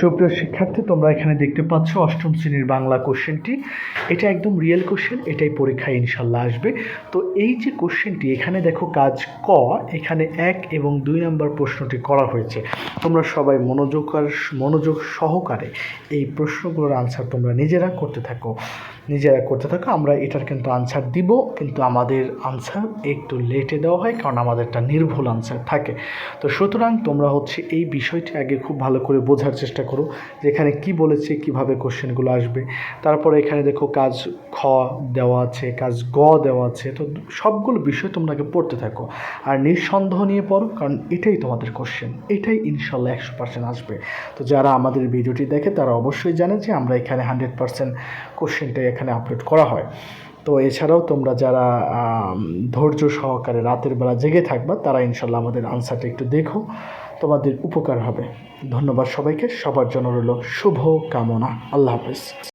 সুপ্রিয় শিক্ষার্থী, তোমরা এখানে দেখতে পাচ্ছ অষ্টম শ্রেণির বাংলা কোশ্চেনটি। এটা একদম রিয়েল কোশ্চেন এটাই পরীক্ষায় ইনশাল্লাহ আসবে। তো এই যে কোশ্চেনটি, এখানে দেখো কাজ ক, এখানে এক এবং দুই নম্বর প্রশ্নটি করা হয়েছে। তোমরা সবাই মনোযোগ আর মনোযোগ সহকারে এই প্রশ্নগুলোর আনসার তোমরা নিজেরা করতে থাকো। নিজেরা করতে থাকো, আমরা এটার কিন্তু আনসার দিব, কিন্তু আমাদের আনসার একটু লেটে দেওয়া হয়, কারণ আমাদের একটা নির্ভুল আনসার থাকে। তো সুতরাং তোমরা হচ্ছে এই বিষয়টি আগে খুব ভালো করে বোঝার চেষ্টা করো, যে এখানে কী বলেছে, কীভাবে কোশ্চেনগুলো আসবে। তারপরে এখানে দেখো কাজ খ দেওয়া আছে, কাজ গ দেওয়া আছে, তো সবগুলো বিষয় তোমরা আগে পড়তে থাকো। আর নিঃসন্দেহ নিয়ে পড়ো, কারণ এটাই তোমাদের কোশ্চেন এটাই ইনশাল্লাহ একশো পার্সেন্ট আসবে। তো যারা আমাদের ভিডিওটি দেখে, তারা অবশ্যই জানে যে আমরা এখানে হান্ড্রেড পার্সেন্ট কোশ্চেনটাই এখানে আপলোড করা হয়। তো এছাড়াও তোমরা যারা ধৈর্য সহকারে রাতের বেলা জেগে থাকবা, তারা ইনশাল্লাহ আমাদের আনসারটা একটু দেখো। তোমাদের উপকার হবে। ধন্যবাদ সবাইকে। সবার জন্য রইল শুভ কামনা। আল্লাহ হাফেজ।